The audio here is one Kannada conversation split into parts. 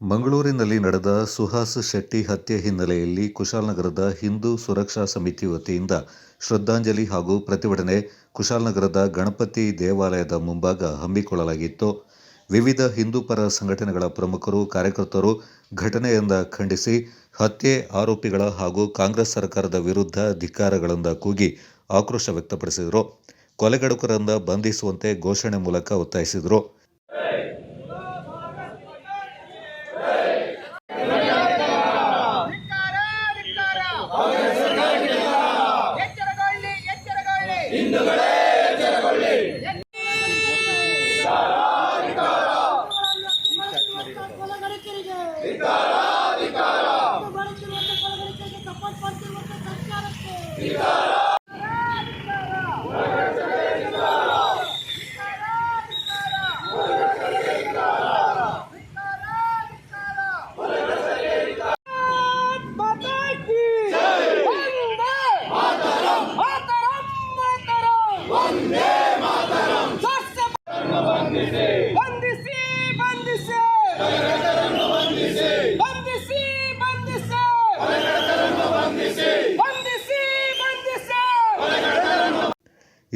ಮಂಗಳೂರಿನಲ್ಲಿ ನಡೆದ ಸುಹಾಸ್ ಶೆಟ್ಟಿ ಹತ್ಯೆ ಹಿನ್ನೆಲೆಯಲ್ಲಿ ಕುಶಾಲನಗರದ ಹಿಂದೂ ಸುರಕ್ಷಾ ಸಮಿತಿ ವತಿಯಿಂದ ಶ್ರದ್ಧಾಂಜಲಿ ಹಾಗೂ ಪ್ರತಿಭಟನೆ ಕುಶಾಲನಗರದ ಗಣಪತಿ ದೇವಾಲಯದ ಮುಂಭಾಗ ಹಮ್ಮಿಕೊಳ್ಳಲಾಗಿತ್ತು. ವಿವಿಧ ಹಿಂದೂ ಪರ ಸಂಘಟನೆಗಳ ಪ್ರಮುಖರು, ಕಾರ್ಯಕರ್ತರು ಘಟನೆಯಿಂದ ಖಂಡಿಸಿ ಹತ್ಯೆ ಆರೋಪಿಗಳ ಹಾಗೂ ಕಾಂಗ್ರೆಸ್ ಸರ್ಕಾರದ ವಿರುದ್ಧ ಧಿಕ್ಕಾರಗಳಿಂದ ಕೂಗಿ ಆಕ್ರೋಶ ವ್ಯಕ್ತಪಡಿಸಿದರು. ಕೊಲೆಗಡುಕರನ್ನ ಬಂಧಿಸುವಂತೆ ಘೋಷಣೆ ಮೂಲಕ ಒತ್ತಾಯಿಸಿದರು.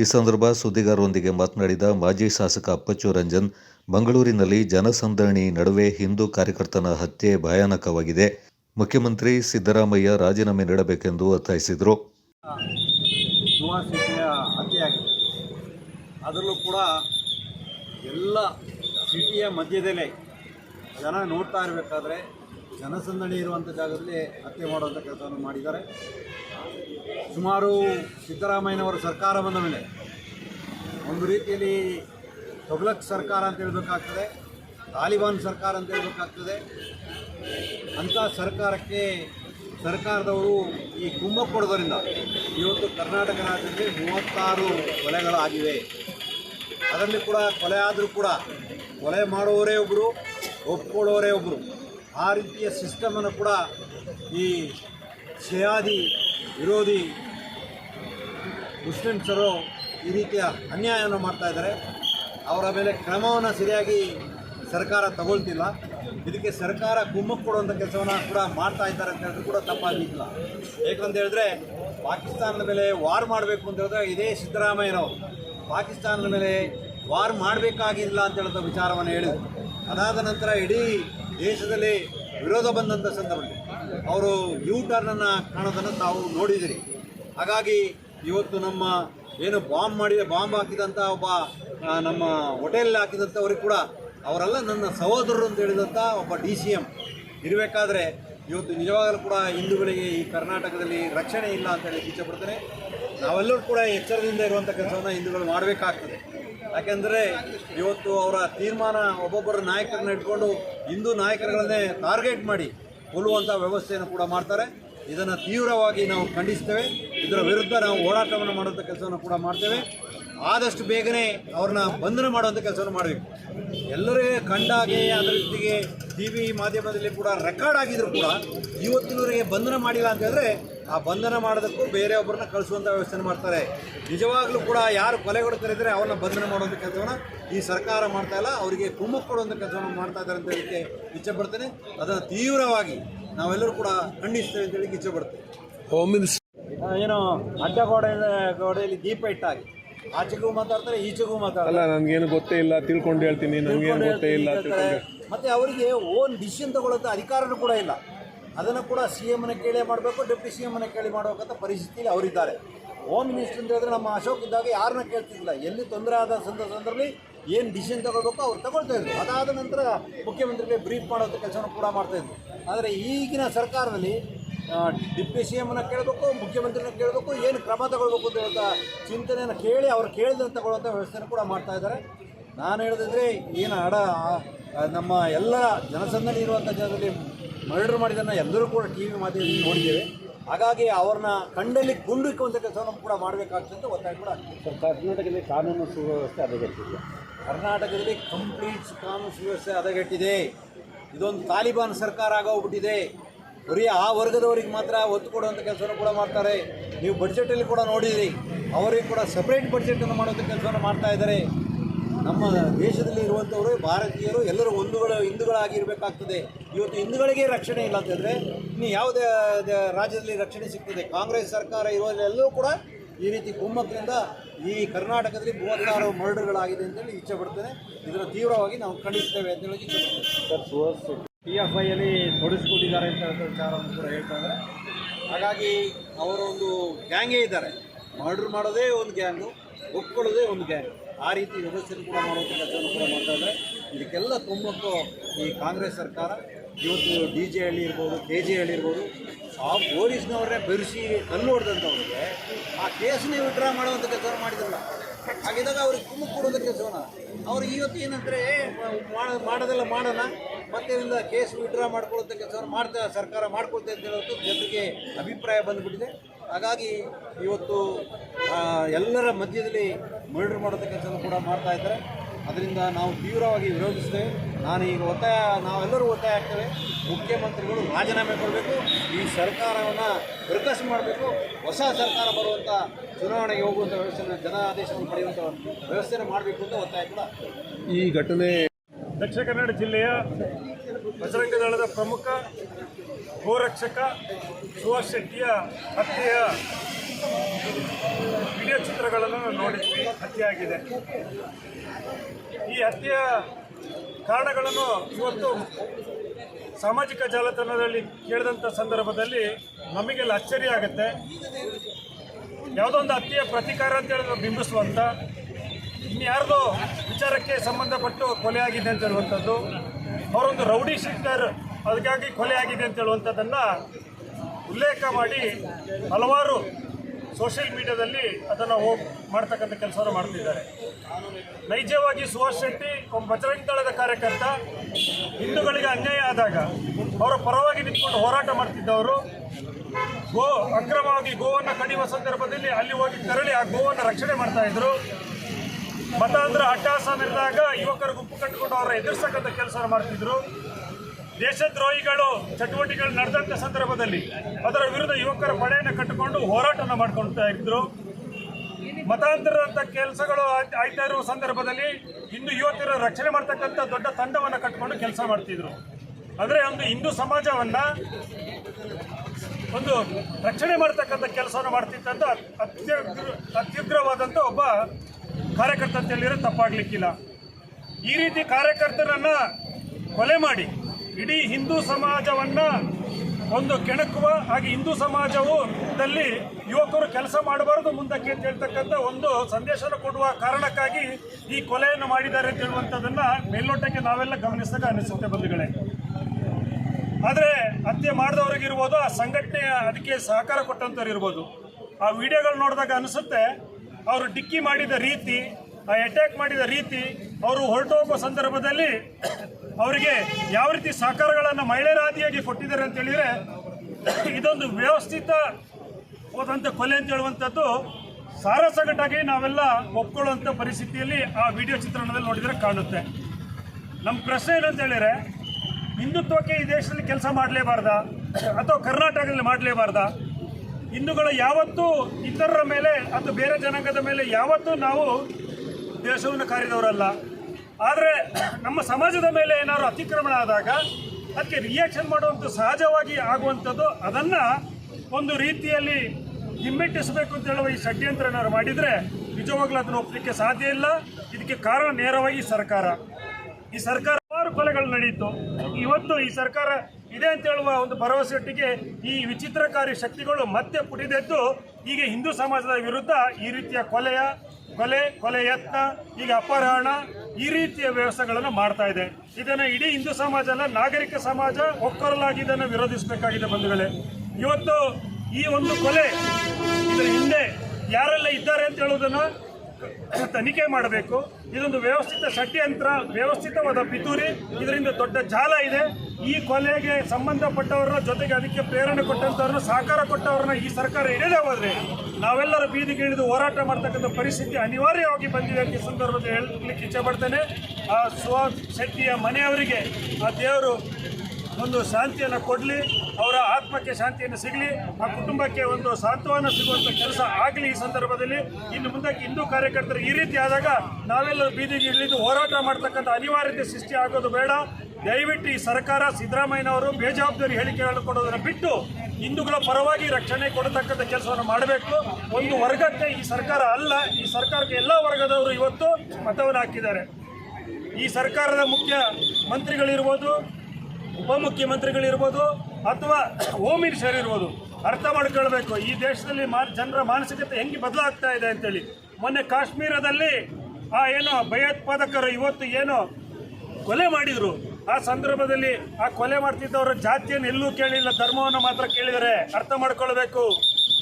ಈ ಸಂದರ್ಭ ಸುದ್ದಿಗಾರರೊಂದಿಗೆ ಮಾತನಾಡಿದ ಮಾಜಿ ಶಾಸಕ ಅಪ್ಪಚ್ಚು ರಂಜನ್, ಮಂಗಳೂರಿನಲ್ಲಿ ಜನಸಂದಣಿ ನಡುವೆ ಹಿಂದೂ ಕಾರ್ಯಕರ್ತನ ಹತ್ಯೆ ಭಯಾನಕವಾಗಿದೆ. ಮುಖ್ಯಮಂತ್ರಿ ಸಿದ್ದರಾಮಯ್ಯ ರಾಜೀನಾಮೆ ನೀಡಬೇಕೆಂದು ಒತ್ತಾಯಿಸಿದರು. ಅದರಲ್ಲೂ ಕೂಡ ಎಲ್ಲ ಸಿಟಿಯ ಮಧ್ಯದಲ್ಲೇ ಜನ ನೋಡ್ತಾ ಇರಬೇಕಾದ್ರೆ ಜನಸಂದಣಿ ಇರುವಂಥ ಜಾಗದಲ್ಲಿ ಹತ್ಯೆ ಮಾಡುವಂಥ ಕೆಲಸವನ್ನು ಮಾಡಿದ್ದಾರೆ. ಸುಮಾರು ಸಿದ್ದರಾಮಯ್ಯನವರ ಸರ್ಕಾರ ಬಂದ ಮೇಲೆ ಒಂದು ರೀತಿಯಲ್ಲಿ ತೊಗ್ಲಕ್ ಸರ್ಕಾರ ಅಂತ ಹೇಳಬೇಕಾಗ್ತದೆ, ತಾಲಿಬಾನ್ ಸರ್ಕಾರ ಅಂತ ಹೇಳಬೇಕಾಗ್ತದೆ. ಅಂಥ ಸರ್ಕಾರಕ್ಕೆ ಸರ್ಕಾರದವರು ಈ ಕುಂಭ ಕೊಡೋದರಿಂದ ಇವತ್ತು ಕರ್ನಾಟಕ ರಾಜ್ಯದಲ್ಲಿ ಮೂವತ್ತಾರು ಕೊಲೆಗಳಾಗಿವೆ. ಅದರಲ್ಲಿ ಕೂಡ ಕೊಲೆ ಆದರೂ ಕೂಡ ಕೊಲೆ ಮಾಡುವವರೇ ಒಬ್ಬರು ಒಪ್ಕೊಳ್ಳೋರೇ ಒಬ್ಬರು ಆ ರೀತಿಯ ಸಿಸ್ಟಮನ್ನು ಕೂಡ ಈ ಶಯಾದಿ ವಿರೋಧಿ ಮುಸ್ಲಿಮ್ಸರು ಈ ರೀತಿಯ ಅನ್ಯಾಯವನ್ನು ಮಾಡ್ತಾ ಇದ್ದಾರೆ. ಅವರ ಮೇಲೆ ಕ್ರಮವನ್ನು ಸರಿಯಾಗಿ ಸರ್ಕಾರ ತಗೊಳ್ತಿಲ್ಲ. ಇದಕ್ಕೆ ಸರ್ಕಾರ ಕುಮ್ಮಕ್ಕೆ ಕೊಡುವಂಥ ಕೆಲಸವನ್ನು ಕೂಡ ಮಾಡ್ತಾ ಇದ್ದಾರೆ ಅಂತ ಹೇಳಿದ್ರು ಕೂಡ ತಪ್ಪಾಗಿಲ್ಲ ಏಕಂತ ಹೇಳಿದ್ರೆ ಪಾಕಿಸ್ತಾನದ ಮೇಲೆ ವಾರ್ ಮಾಡಬೇಕು ಅಂತ ಹೇಳಿದ್ರೆ ಇದೇ ಸಿದ್ದರಾಮಯ್ಯನವರು ಪಾಕಿಸ್ತಾನದ ಮೇಲೆ ವಾರ್ ಮಾಡಬೇಕಾಗಿಲ್ಲ ಅಂತ ಹೇಳಿದ ವಿಚಾರವನ್ನು ಹೇಳಿದರು. ಅದಾದ ನಂತರ ಇಡೀ ದೇಶದಲ್ಲಿ ವಿರೋಧ ಬಂದಂಥ ಸಂದರ್ಭದಲ್ಲಿ ಅವರು ಯೂ ಟರ್ನನ್ನು ಕಾಣೋದನ್ನು ತಾವು ನೋಡಿದಿರಿ. ಹಾಗಾಗಿ ಇವತ್ತು ನಮ್ಮ ಏನು ಬಾಂಬ್ ಮಾಡಿದ ಬಾಂಬ್ ಹಾಕಿದಂಥ ಒಬ್ಬ ನಮ್ಮ ಹೋಟೆಲ್ ಹಾಕಿದಂಥವ್ರಿಗೆ ಕೂಡ ಅವರೆಲ್ಲ ನನ್ನ ಸಹೋದರರು ಅಂತ ಹೇಳಿದಂಥ ಒಬ್ಬ ಡಿ ಸಿ ಎಂ ಇರಬೇಕಾದ್ರೆ ಇವತ್ತು ನಿಜವಾಗಲೂ ಕೂಡ ಹಿಂದೂಗಳಿಗೆ ಈ ಕರ್ನಾಟಕದಲ್ಲಿ ರಕ್ಷಣೆ ಇಲ್ಲ ಅಂತ ಹೇಳಿ ಇಚ್ಛೆಪಡ್ತೇನೆ ನಾವೆಲ್ಲರೂ ಕೂಡ ಎಚ್ಚರದಿಂದ ಇರುವಂಥ ಕೆಲಸವನ್ನು ಹಿಂದೂಗಳು ಮಾಡಬೇಕಾಗ್ತದೆ. ಯಾಕೆಂದರೆ ಇವತ್ತು ಅವರ ತೀರ್ಮಾನ ಒಬ್ಬೊಬ್ಬರ ನಾಯಕರನ್ನ ಇಟ್ಕೊಂಡು ಹಿಂದೂ ನಾಯಕರುಗಳನ್ನೇ ಟಾರ್ಗೆಟ್ ಮಾಡಿ ಕೊಲ್ಲುವಂಥ ವ್ಯವಸ್ಥೆಯನ್ನು ಕೂಡ ಮಾಡ್ತಾರೆ. ಇದನ್ನು ತೀವ್ರವಾಗಿ ನಾವು ಖಂಡಿಸ್ತೇವೆ. ಇದರ ವಿರುದ್ಧ ನಾವು ಹೋರಾಟವನ್ನು ಮಾಡುವಂಥ ಕೆಲಸವನ್ನು ಕೂಡ ಮಾಡ್ತೇವೆ. ಆದಷ್ಟು ಬೇಗನೆ ಅವ್ರನ್ನ ಬಂಧನ ಮಾಡುವಂಥ ಕೆಲಸವನ್ನು ಮಾಡಬೇಕು. ಎಲ್ಲರಿಗೆ ಕಂಡಾಗೆ ಅದರ ಜೊತೆಗೆ ಟಿ ವಿ ಮಾಧ್ಯಮದಲ್ಲಿ ಕೂಡ ರೆಕಾರ್ಡ್ ಆಗಿದ್ರು ಕೂಡ ಇವತ್ತಿನವರಿಗೆ ಬಂಧನ ಮಾಡಿಲ್ಲ ಅಂತ ಹೇಳಿದ್ರೆ ಆ ಬಂಧನ ಮಾಡೋದಕ್ಕೂ ಬೇರೆಯೊಬ್ಬರನ್ನ ಕಳಿಸುವಂಥ ವ್ಯವಸ್ಥೆ ಮಾಡ್ತಾರೆ. ನಿಜವಾಗ್ಲೂ ಕೂಡ ಯಾರು ಕೊಲೆಗೊಡ್ತಾರೆ ಅವ್ರನ್ನ ಬಂಧನ ಮಾಡುವಂಥ ಕೆಲಸವನ್ನು ಈ ಸರ್ಕಾರ ಮಾಡ್ತಾ ಇಲ್ಲ. ಅವರಿಗೆ ಕುಮ್ಮಕ್ಕು ಕೊಡುವಂಥ ಕೆಲಸವನ್ನು ಮಾಡ್ತಾ ಇದ್ದಾರೆ ಅಂತ ಹೇಳಲಿಕ್ಕೆ ಇಚ್ಛೆ ಪಡ್ತೇನೆ. ಅದನ್ನು ತೀವ್ರವಾಗಿ ನಾವೆಲ್ಲರೂ ಕೂಡ ಖಂಡಿಸ್ತೇವೆ ಅಂತ ಹೇಳಿ ಇಚ್ಛೆ ಪಡ್ತೇವೆ ಹೋಮ್ ಮಿನಿಸ್ಟರ್ ಏನೋ ಏನು ಅಡ್ಡಗೋಡೆ ಗೋಡೆಯಲ್ಲಿ ದೀಪ ಇಟ್ಟಾಗಿ. ಆಚೆಗೂ ಮಾತಾಡ್ತಾರೆ ಈಚೆಗೂ ಅಲ್ಲ ನನಗೇನು ಗೊತ್ತೇ ಇಲ್ಲ ತಿಳ್ಕೊಂಡು ಹೇಳ್ತೀನಿ ನನಗೇನು ಗೊತ್ತೇ ಇಲ್ಲ ತಿಳ್ಕೊಂಡು ಮತ್ತೆ ಅವರಿಗೆ ಓನ್ ಡಿಸಿಷನ್ ತಗೊಳ್ಳೋಕೆ ಅಧಿಕಾರನೂ ಕೂಡ ಇಲ್ಲ. ಅದನ್ನು ಕೂಡ ಸಿ ಎಮ್ನ ಕೇಳಿ ಮಾಡಬೇಕು ಡೆಪ್ಟಿ ಸಿ ಎಮ್ನ ಕೇಳಿ ಮಾಡಬೇಕಂತ ಪರಿಸ್ಥಿತಿಯಲ್ಲಿ ಅವರಿದ್ದಾರೆ. ಹೋಮ್ ಮಿನಿಸ್ಟರ್ ಅಂತ ಹೇಳಿದ್ರೆ ನಮ್ಮ ಅಶೋಕ್ ಇದ್ದಾಗ ಯಾರನ್ನ ಕೇಳ್ತಿದ್ದಿಲ್ಲ. ಎಲ್ಲಿ ತೊಂದರೆ ಆದ ಸಂದ ಸಂದರ್ಭದಲ್ಲಿ ಏನು ಡಿಸಿಷನ್ ತಗೋಬೇಕು ಅವ್ರು ತಗೊಳ್ತಾ ಇದ್ರು. ಅದಾದ ನಂತರ ಮುಖ್ಯಮಂತ್ರಿಗೆ ಬ್ರೀಫ್ ಮಾಡೋಂಥ ಕೆಲಸವನ್ನು ಕೂಡ ಮಾಡ್ತಾಯಿದ್ರು ಆದರೆ ಈಗಿನ ಸರ್ಕಾರದಲ್ಲಿ ಡಿಪ್ಟಿ ಸಿ ಎಮ್ನ ಕೇಳಬೇಕು ಮುಖ್ಯಮಂತ್ರಿನ ಕೇಳಬೇಕು ಏನು ಕ್ರಮ ತಗೊಳ್ಬೇಕು ಅಂತ ಹೇಳ್ತಾ ಚಿಂತನೆಯನ್ನು ಕೇಳಿ ಅವ್ರು ಕೇಳಿದ್ರೆ ತಗೊಳ್ಳುವಂಥ ವ್ಯವಸ್ಥೆಯನ್ನು ಕೂಡ ಮಾಡ್ತಾ ಇದ್ದಾರೆ. ನಾನು ಹೇಳಿದ್ರೆ ಏನು ಹಡ ನಮ್ಮ ಎಲ್ಲ ಜನಸಂದಣಿ ಇರುವಂಥ ಜನರಲ್ಲಿ ಮರ್ಡರ್ ಮಾಡಿದ್ದನ್ನು ಎಲ್ಲರೂ ಕೂಡ ಟಿ ವಿ ಮಾಧ್ಯಮದಲ್ಲಿ ನೋಡಿದ್ದೇವೆ. ಹಾಗಾಗಿ ಅವ್ರನ್ನ ಕಂಡಲ್ಲಿ ಗುಂಡಿಕ್ಕುವಂಥ ಕೆಲಸವನ್ನು ಕೂಡ ಮಾಡಬೇಕಾಗ್ತದೆ ಅಂತ ಒತ್ತಾಯ ಕೂಡ ಸರ್ ಕರ್ನಾಟಕದಲ್ಲಿ ಕಾನೂನು ಸುವ್ಯವಸ್ಥೆ ಹದಗೆಟ್ಟಿದೆ. ಕರ್ನಾಟಕದಲ್ಲಿ ಕಂಪ್ಲೀಟ್ ಕಾನೂನು ಸುವ್ಯವಸ್ಥೆ ಹದಗೆಟ್ಟಿದೆ. ಇದೊಂದು ತಾಲಿಬಾನ್ ಸರ್ಕಾರ ಆಗೋಗ್ಬಿಟ್ಟಿದೆ. ಬರೀ ಆ ವರ್ಗದವರಿಗೆ ಮಾತ್ರ ಒತ್ತು ಕೊಡುವಂಥ ಕೆಲಸವನ್ನು ಕೂಡ ಮಾಡ್ತಾರೆ. ನೀವು ಬಡ್ಜೆಟಲ್ಲಿ ಕೂಡ ನೋಡಿದಿರಿ ಅವರಿಗೆ ಕೂಡ ಸಪ್ರೇಟ್ ಬಡ್ಜೆಟನ್ನು ಮಾಡುವಂಥ ಕೆಲಸವನ್ನು ಮಾಡ್ತಾ ಇದ್ದಾರೆ. ನಮ್ಮ ದೇಶದಲ್ಲಿ ಇರುವಂಥವರು ಭಾರತೀಯರು ಎಲ್ಲರೂ ಒಂದುಗಳ ಹಿಂದುಗಳಾಗಿರಬೇಕಾಗ್ತದೆ ಇವತ್ತು ಹಿಂದೂಗಳಿಗೆ ರಕ್ಷಣೆ ಇಲ್ಲ ಅಂತಂದರೆ ಇನ್ನು ಯಾವುದೇ ರಾಜ್ಯದಲ್ಲಿ ರಕ್ಷಣೆ ಸಿಗ್ತದೆ. ಕಾಂಗ್ರೆಸ್ ಸರ್ಕಾರ ಇರೋದೆಲ್ಲೂ ಕೂಡ ಈ ರೀತಿ ಕುಮ್ಮಕ್ಕಿಂದ ಈ ಕರ್ನಾಟಕದಲ್ಲಿ ಮೂವತ್ತಾರು ಮರ್ಡರ್ಗಳಾಗಿದೆ ಅಂತೇಳಿ ಇಚ್ಛೆ ಪಡ್ತೇನೆ. ಇದನ್ನು ತೀವ್ರವಾಗಿ ನಾವು ಖಂಡಿಸ್ತೇವೆ ಅಂತೇಳಿ ಹೇಳಿ ಸರ್ ಪಿ ಎಫ್ ಐಯಲ್ಲಿ ತೊಡಿಸ್ಕೊಂಡಿದ್ದಾರೆ ಅಂತ ವಿಚಾರವನ್ನು ಕೂಡ ಹೇಳ್ತಾ ಇದ್ದಾರೆ. ಹಾಗಾಗಿ ಅವರೊಂದು ಗ್ಯಾಂಗೇ ಇದ್ದಾರೆ. ಮರ್ಡರ್ ಮಾಡೋದೇ ಒಂದು ಗ್ಯಾಂಗು ಒಪ್ಕೊಳ್ಳೋದೇ ಒಂದು ಗ್ಯಾಂಗ್ ಆ ರೀತಿ ವ್ಯವಸ್ಥೆಯನ್ನು ಕೂಡ ಮಾಡುವಂಥ ಕೆಲಸವನ್ನು ಕೂಡ ಮಾಡ್ತಾ ಇದ್ದಾರೆ. ಇದಕ್ಕೆಲ್ಲ ತುಂಬಕ್ಕೂ ಈ ಕಾಂಗ್ರೆಸ್ ಸರ್ಕಾರ, ಇವತ್ತು ಡಿ ಜೆ ಹಳ್ಳಿ ಇರ್ಬೋದು ಕೆ ಜೆ ಹಳ್ಳಿ ಇರ್ಬೋದು, ಆ ಪೊಲೀಸ್ನವರೇ ಬೆರೆಸಿ ಕಲ್ಲು ಹೊಡೆದಂಥವ್ರಿಗೆ ಆ ಕೇಸನ್ನೇ ವಿಡ್ರಾ ಮಾಡುವಂಥ ಕೆಲಸವನ್ನು ಮಾಡಿದ್ರಲ್ಲ. ಹಾಗಿದ್ದಾಗ ಅವ್ರಿಗೆ ಕುಮ್ಮು ಕೊಡೋದಕ್ಕೆ ಜೋನ ಅವ್ರು ಇವತ್ತು ಏನಂದ್ರೆ ಮಾಡ ಮಾಡೋದೆಲ್ಲ ಮಾಡೋಣ, ಮತ್ತೆ ಇದರಿಂದ ಕೇಸ್ ವಿಡ್ರಾ ಮಾಡ್ಕೊಳ್ಳೋದಕ್ಕೆ ಕೆಲಸವನ್ನು ಮಾಡ್ತಾ, ಸರ್ಕಾರ ಮಾಡ್ಕೊಳ್ತಾ ಅಂತ ಹೇಳೋದು ಜನರಿಗೆ ಅಭಿಪ್ರಾಯ ಬಂದುಬಿಟ್ಟಿದೆ. ಹಾಗಾಗಿ ಇವತ್ತು ಎಲ್ಲರ ಮಧ್ಯದಲ್ಲಿ ಮರ್ಡರ್ ಮಾಡೋದಕ್ಕೆ ಕೆಲಸವನ್ನು ಕೂಡ ಮಾಡ್ತಾ ಇದ್ದಾರೆ. ಅದರಿಂದ ನಾವು ತೀವ್ರವಾಗಿ ವಿರೋಧಿಸ್ತೇವೆ. ನಾನು ಈಗ ಒತ್ತಾಯ, ನಾವೆಲ್ಲರೂ ಒತ್ತಾಯ ಆಗ್ತೇವೆ. ಮುಖ್ಯಮಂತ್ರಿಗಳು ರಾಜೀನಾಮೆ ಕೊಡಬೇಕು. ಈ ಸರ್ಕಾರವನ್ನು ಬರ್ಕಸ್ ಮಾಡಬೇಕು. ಹೊಸ ಸರ್ಕಾರ ಬರುವಂಥ ಚುನಾವಣೆಗೆ ಹೋಗುವಂಥ ಜನ ಆದೇಶವನ್ನು ಪಡೆಯುವಂಥ ವ್ಯವಸ್ಥೆಯನ್ನು ಮಾಡಬೇಕು ಅಂತ ಒತ್ತಾಯ ಕೂಡ ಈ ಘಟನೆ ದಕ್ಷಿಣ ಕನ್ನಡ ಜಿಲ್ಲೆಯ ಬಜರಂಗ ದಳದ ಪ್ರಮುಖ ಗೋರಕ್ಷಕ ಸುಹಾಸ್ ಶೆಟ್ಟಿಯ ಹತ್ಯೆಯ ವಿಡಿಯೋ ಚಿತ್ರಗಳನ್ನು ನೋಡಿದ್ವಿ. ಹತ್ಯೆಯಾಗಿದೆ ಈ ಹತ್ಯೆಯ ಕಾರಣಗಳನ್ನು ಇವತ್ತು ಸಾಮಾಜಿಕ ಜಾಲತಾಣದಲ್ಲಿ ಕೇಳಿದಂಥ ಸಂದರ್ಭದಲ್ಲಿ ನಮಗೆಲ್ಲ ಅಚ್ಚರಿ ಆಗುತ್ತೆ ಯಾವುದೋ ಒಂದು ಪ್ರತೀಕಾರ ಅಂತ ಹೇಳಿದ್ರು ಬಿಂಬಿಸುವಂಥ ಇನ್ಯಾರ್ದೋ ವಿಚಾರಕ್ಕೆ ಸಂಬಂಧಪಟ್ಟು ಕೊಲೆ ಆಗಿದೆ ಅಂತ ಹೇಳುವಂಥದ್ದು. ಅವರೊಂದು ರೌಡಿ ಶೀಟರ್ ಅದಕ್ಕಾಗಿ ಕೊಲೆ ಆಗಿದೆ ಅಂತ ಹೇಳುವಂಥದ್ದನ್ನು ಉಲ್ಲೇಖ ಮಾಡಿ ಹಲವಾರು ಸೋಷಿಯಲ್ ಮೀಡಿಯಾದಲ್ಲಿ ಅದನ್ನು ಹೋಗಿ ಮಾಡ್ತಕ್ಕಂಥ ಕೆಲಸವನ್ನು ಮಾಡ್ತಿದ್ದಾರೆ. ನೈಜವಾಗಿ ಸುಭಾಷ್ ಶೆಟ್ಟಿ ಒಬ್ಬ ಬಜರಂಗ ದಳದ ಕಾರ್ಯಕರ್ತ. ಹಿಂದೂಗಳಿಗೆ ಅನ್ಯಾಯ ಆದಾಗ ಅವರ ಪರವಾಗಿ ನಿಂತ್ಕೊಂಡು ಹೋರಾಟ ಮಾಡ್ತಿದ್ದವರು. ಗೋ ಅಕ್ರಮವಾಗಿ ಗೋವನ್ನು ಕಡಿಯುವ ಸಂದರ್ಭದಲ್ಲಿ ಅಲ್ಲಿ ಹೋಗಿ ತೆರಳಿ ಆ ಗೋವನ್ನು ರಕ್ಷಣೆ ಮಾಡ್ತಾ ಇದ್ರು. ಮತಾಂತರ ಅಟ್ಟಾಸ ನಡೆದಾಗ ಯುವಕರು ಗುಂಪು ಕಟ್ಟಿಕೊಂಡು ಅವರ ಎದುರಿಸತಕ್ಕಂಥ ಕೆಲಸ ಮಾಡ್ತಿದ್ರು. ದೇಶದ್ರೋಹಿಗಳು ಚಟುವಟಿಕೆಗಳು ನಡೆದಂಥ ಸಂದರ್ಭದಲ್ಲಿ ಅದರ ವಿರುದ್ಧ ಯುವಕರ ಪಡೆಯನ್ನು ಕಟ್ಟಿಕೊಂಡು ಹೋರಾಟವನ್ನು ಮಾಡ್ಕೊಳ್ತಾ ಇದ್ರು. ಮತಾಂತರದಂಥ ಕೆಲಸಗಳು ಆಯ್ತ್- ಆಯ್ತಾ ಇರುವ ಸಂದರ್ಭದಲ್ಲಿ ಹಿಂದೂ ಯುವತಿಯರ ರಕ್ಷಣೆ ಮಾಡ್ತಕ್ಕಂಥ ದೊಡ್ಡ ತಂಡವನ್ನು ಕಟ್ಟಿಕೊಂಡು ಕೆಲಸ ಮಾಡ್ತಿದ್ರು. ಅಂದರೆ ಒಂದು ಹಿಂದೂ ಸಮಾಜವನ್ನ ಒಂದು ರಕ್ಷಣೆ ಮಾಡ್ತಕ್ಕಂಥ ಕೆಲಸವನ್ನು ಮಾಡ್ತಿದ್ದಂಥ ಅತ್ಯುಗ್ರ ಅತ್ಯುಗ್ರವಾದಂಥ ಒಬ್ಬ ಕಾರ್ಯಕರ್ತ ಅಂತ ಹೇಳಿದ್ರೆ ತಪ್ಪಾಗಲಿಕ್ಕಿಲ್ಲ. ಈ ರೀತಿ ಕಾರ್ಯಕರ್ತರನ್ನ ಕೊಲೆ ಮಾಡಿ ಇಡೀ ಹಿಂದೂ ಸಮಾಜವನ್ನ ಒಂದು ಕೆಣಕುವ ಹಾಗೆ ಹಿಂದೂ ಸಮಾಜವು ದಲ್ಲಿ ಯುವಕರು ಕೆಲಸ ಮಾಡಬಾರದು ಮುಂದಕ್ಕೆ ಅಂತ ಹೇಳ್ತಕ್ಕಂಥ ಒಂದು ಸಂದೇಶನ ಕೊಡುವ ಕಾರಣಕ್ಕಾಗಿ ಈ ಕೊಲೆಯನ್ನು ಮಾಡಿದ್ದಾರೆ ಅಂತ ಹೇಳುವಂಥದ್ದನ್ನು ಮೇಲ್ನೋಟಕ್ಕೆ ನಾವೆಲ್ಲ ಗಮನಿಸಿದಾಗ ಅನಿಸುತ್ತೆ ಬಂಧುಗಳೇ. ಆದರೆ ಹತ್ಯೆ ಮಾಡಿದವ್ರಿಗಿರ್ಬೋದು ಆ ಸಂಘಟನೆಯ ಅದಕ್ಕೆ ಸಹಕಾರ ಕೊಟ್ಟಂಥವ್ರು ಇರ್ಬೋದು. ಆ ವಿಡಿಯೋಗಳು ನೋಡಿದಾಗ ಅನಿಸುತ್ತೆ, ಅವರು ಡಿಕ್ಕಿ ಮಾಡಿದ ರೀತಿ, ಆ ಅಟ್ಯಾಕ್ ಮಾಡಿದ ರೀತಿ ಅವರು ಹೊರಟು ಹೋಗುವ ಸಂದರ್ಭದಲ್ಲಿ ಅವರಿಗೆ ಯಾವ ರೀತಿ ಸಹಕಾರಗಳನ್ನು ಮಹಿಳೆಯರಾದಿಯಾಗಿ ಕೊಟ್ಟಿದ್ದಾರೆ ಅಂತ ಹೇಳಿದರೆ, ಇದೊಂದು ವ್ಯವಸ್ಥಿತ ಹೋದಂಥ ಕೊಲೆ ಅಂತ ಹೇಳುವಂಥದ್ದು ಸಾರಸಗಟಾಗಿ ನಾವೆಲ್ಲ ಒಪ್ಕೊಳ್ಳುವಂಥ ಪರಿಸ್ಥಿತಿಯಲ್ಲಿ ಆ ವಿಡಿಯೋ ಚಿತ್ರಣದಲ್ಲಿ ನೋಡಿದರೆ ಕಾಣುತ್ತೆ. ನಮ್ಮ ಪ್ರಶ್ನೆ ಏನಂತ ಹೇಳಿದ್ರೆ ಹಿಂದುತ್ವಕ್ಕೆ ಈ ದೇಶದಲ್ಲಿ ಕೆಲಸ ಮಾಡಲೇಬಾರ್ದ? ಅಥವಾ ಕರ್ನಾಟಕದಲ್ಲಿ ಮಾಡಲೇಬಾರ್ದ? ಹಿಂದೂಗಳು ಯಾವತ್ತೂ ಇತರರ ಮೇಲೆ ಅಥವಾ ಬೇರೆ ಜನಾಂಗದ ಮೇಲೆ ಯಾವತ್ತೂ ನಾವು ದೇಶವನ್ನು ಕಾರಿದವರಲ್ಲ. ಆದರೆ ನಮ್ಮ ಸಮಾಜದ ಮೇಲೆ ಏನಾದ್ರು ಅತಿಕ್ರಮಣ ಆದಾಗ ಅದಕ್ಕೆ ರಿಯಾಕ್ಷನ್ ಮಾಡುವಂಥ ಸಹಜವಾಗಿ ಆಗುವಂಥದ್ದು ಅದನ್ನು ಒಂದು ರೀತಿಯಲ್ಲಿ ಹಿಮ್ಮೆಟ್ಟಿಸಬೇಕು ಅಂತ ಹೇಳುವ ಈ ಷಡ್ಯಂತ್ರ ಏನಾದ್ರು ಮಾಡಿದರೆ ನಿಜವಾಗ್ಲೂ ಅದನ್ನು ಒಪ್ಪಲಿಕ್ಕೆ ಸಾಧ್ಯ ಇಲ್ಲ. ಇದಕ್ಕೆ ಕಾರಣ ನೇರವಾಗಿ ಸರ್ಕಾರ. ಈ ಸರ್ಕಾರ ಕೊಲೆಗಳು ನಡೆಯಿತು. ಇವತ್ತು ಈ ಸರ್ಕಾರ ಇದೆ ಅಂತ ಹೇಳುವ ಒಂದು ಭರವಸೆಯೊಟ್ಟಿಗೆ ಈ ವಿಚಿತ್ರಕಾರಿ ಶಕ್ತಿಗಳು ಮತ್ತೆ ಪುಟಿದೆದ್ದು ಈಗ ಹಿಂದೂ ಸಮಾಜದ ವಿರುದ್ಧ ಈ ರೀತಿಯ ಕೊಲೆಯ ಕೊಲೆ ಕೊಲೆ ಯತ್ನ ಈಗ ಅಪಹರಣ ಈ ರೀತಿಯ ವ್ಯವಸ್ಥೆಗಳನ್ನು ಮಾಡ್ತಾ ಇದೆ. ಇದನ್ನು ಇಡೀ ಹಿಂದೂ ಸಮಾಜನ ನಾಗರಿಕ ಸಮಾಜ ಒಕ್ಕೊರಲಾಗಿ ಇದನ್ನು ವಿರೋಧಿಸಬೇಕಾಗಿದೆ ಬಂಧುಗಳೇ. ಇವತ್ತು ಈ ಒಂದು ಕೊಲೆ ಇದರ ಹಿಂದೆ ಯಾರೆಲ್ಲ ಇದ್ದಾರೆ ಅಂತ ಹೇಳುವುದನ್ನು ತನಿಖೆ ಮಾಡಬೇಕು. ಇದೊಂದು ವ್ಯವಸ್ಥಿತ ಷಡ್ಯಂತ್ರ, ವ್ಯವಸ್ಥಿತವಾದ ಪಿತೂರಿ, ಇದರಿಂದ ದೊಡ್ಡ ಜಾಲ ಇದೆ. ಈ ಕೊಲೆಗೆ ಸಂಬಂಧಪಟ್ಟವರ ಜೊತೆಗೆ ಅದಕ್ಕೆ ಪ್ರೇರಣೆ ಕೊಟ್ಟಂಥವ್ರನ್ನ ಸಹಕಾರ ಕೊಟ್ಟವ್ರನ್ನ ಈ ಸರ್ಕಾರ ಹಿಡಿದೇ ಹೋದ್ರೆ ನಾವೆಲ್ಲರ ಬೀದಿಗೆ ಇಳಿದು ಹೋರಾಟ ಮಾಡ್ತಕ್ಕಂಥ ಪರಿಸ್ಥಿತಿ ಅನಿವಾರ್ಯವಾಗಿ ಬಂದಿದೆ ಅಂತ ಈ ಸಂದರ್ಭದಲ್ಲಿ ಹೇಳಲಿಕ್ಕೆ ಇಚ್ಛೆ ಪಡ್ತೇನೆ. ಆ ಸ್ವ ಶೆಟ್ಟಿಯ ಮನೆಯವರಿಗೆ, ಆ ದೇವರು ಒಂದು ಶಾಂತಿಯನ್ನು ಕೊಡಲಿ, ಅವರ ಆತ್ಮಕ್ಕೆ ಶಾಂತಿಯನ್ನು ಸಿಗಲಿ, ಆ ಕುಟುಂಬಕ್ಕೆ ಒಂದು ಸಾಂತ್ವನ ಸಿಗುವಂಥ ಕೆಲಸ ಆಗಲಿ ಈ ಸಂದರ್ಭದಲ್ಲಿ. ಇನ್ನು ಮುಂದಕ್ಕೆ ಹಿಂದೂ ಕಾರ್ಯಕರ್ತರು ಈ ರೀತಿ ಆದಾಗ ನಾವೆಲ್ಲರೂ ಬೀದಿಗೆ ಇಳಿದು ಹೋರಾಟ ಮಾಡ್ತಕ್ಕಂಥ ಅನಿವಾರ್ಯತೆ ಸೃಷ್ಟಿ ಆಗೋದು ಬೇಡ. ದಯವಿಟ್ಟು ಈ ಸರ್ಕಾರ ಸಿದ್ದರಾಮಯ್ಯನವರು ಬೇಜವಾಬ್ದಾರಿ ಹೇಳಿಕೆಗಳನ್ನು ಕೊಡೋದನ್ನು ಬಿಟ್ಟು ಹಿಂದೂಗಳ ಪರವಾಗಿ ರಕ್ಷಣೆ ಕೊಡತಕ್ಕಂಥ ಕೆಲಸವನ್ನು ಮಾಡಬೇಕು. ಒಂದು ವರ್ಗಕ್ಕೆ ಈ ಸರ್ಕಾರ ಅಲ್ಲ, ಈ ಸರ್ಕಾರಕ್ಕೆ ಎಲ್ಲ ವರ್ಗದವರು ಇವತ್ತು ಮತವನ್ನು ಹಾಕಿದ್ದಾರೆ. ಈ ಸರ್ಕಾರದ ಮುಖ್ಯ ಮಂತ್ರಿಗಳಿರ್ಬೋದು ಉಪಮುಖ್ಯಮಂತ್ರಿಗಳಿರ್ಬೋದು ಅಥವಾ ಹೋಮ್ ಮಿನಿಸ್ಟರ್ ಇರ್ಬೋದು, ಅರ್ಥ ಮಾಡ್ಕೊಳ್ಬೇಕು. ಈ ದೇಶದಲ್ಲಿ ಮಾ, ಜನರ ಮಾನಸಿಕತೆ ಹೆಂಗೆ ಬದಲಾಗ್ತಾ ಇದೆ ಅಂತೇಳಿ. ಮೊನ್ನೆ ಕಾಶ್ಮೀರದಲ್ಲಿ ಆ ಏನೋ ಭಯೋತ್ಪಾದಕರು ಇವತ್ತು ಏನೋ ಕೊಲೆ ಮಾಡಿದ್ರು. ಆ ಸಂದರ್ಭದಲ್ಲಿ ಆ ಕೊಲೆ ಮಾಡ್ತಿದ್ದವರ ಜಾತಿಯನ್ನು ಎಲ್ಲೂ ಕೇಳಿಲ್ಲ, ಧರ್ಮವನ್ನು ಮಾತ್ರ ಕೇಳಿದರೆ ಅರ್ಥ ಮಾಡ್ಕೊಳ್ಬೇಕು.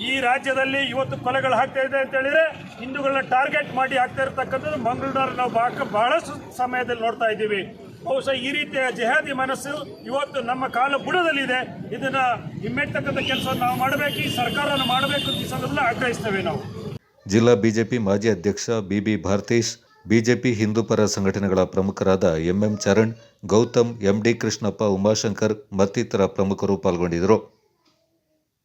ಈ ರಾಜ್ಯದಲ್ಲಿ ಇವತ್ತು ಕೊಲೆಗಳು ಆಗ್ತಾ ಇದೆ ಅಂತ ಹೇಳಿದ್ರೆ ಹಿಂದೂಗಳನ್ನ ಟಾರ್ಗೆಟ್ ಮಾಡಿ ಆಗ್ತಾ ಇರ್ತಕ್ಕಂಥದ್ದು ಮಂಗಳೂರಿನಲ್ಲಿ ನಾವು ಬಾಕ, ಬಹಳಷ್ಟು ಸಮಯದಲ್ಲಿ ನೋಡ್ತಾ ಇದ್ದೀವಿ. ಬಹುಶಃ ಈ ರೀತಿಯ ಜೆಹಾದಿ ಮನಸ್ಸು ಇವತ್ತು ನಮ್ಮ ಕಾಲ ಬುಡದಲ್ಲಿದೆ. ಇದನ್ನ ಹಿಮ್ಮೆಟ್ಟತಕ್ಕಂಥ ಕೆಲಸವನ್ನು ನಾವು ಮಾಡಬೇಕು, ಈ ಸರ್ಕಾರವನ್ನು ಮಾಡಬೇಕು ಅಂತ ಈ ಸಂದರ್ಭದಲ್ಲಿ ಆಗ್ರಹಿಸ್ತೇವೆ ನಾವು. ಜಿಲ್ಲಾ ಬಿಜೆಪಿ ಮಾಜಿ ಅಧ್ಯಕ್ಷ ಬಿಬಿ ಭಾರತೀಶ್, ಬಿಜೆಪಿ ಹಿಂದೂಪರ ಸಂಘಟನೆಗಳ ಪ್ರಮುಖರಾದ ಎಂಎಂ ಚರಣ್, ಗೌತಮ್, ಎಂಡಿ ಕೃಷ್ಣಪ್ಪ ಉಮಾಶಂಕರ್ ಮತ್ತಿತರ ಪ್ರಮುಖರು ಪಾಲ್ಗೊಂಡಿದ್ದರು.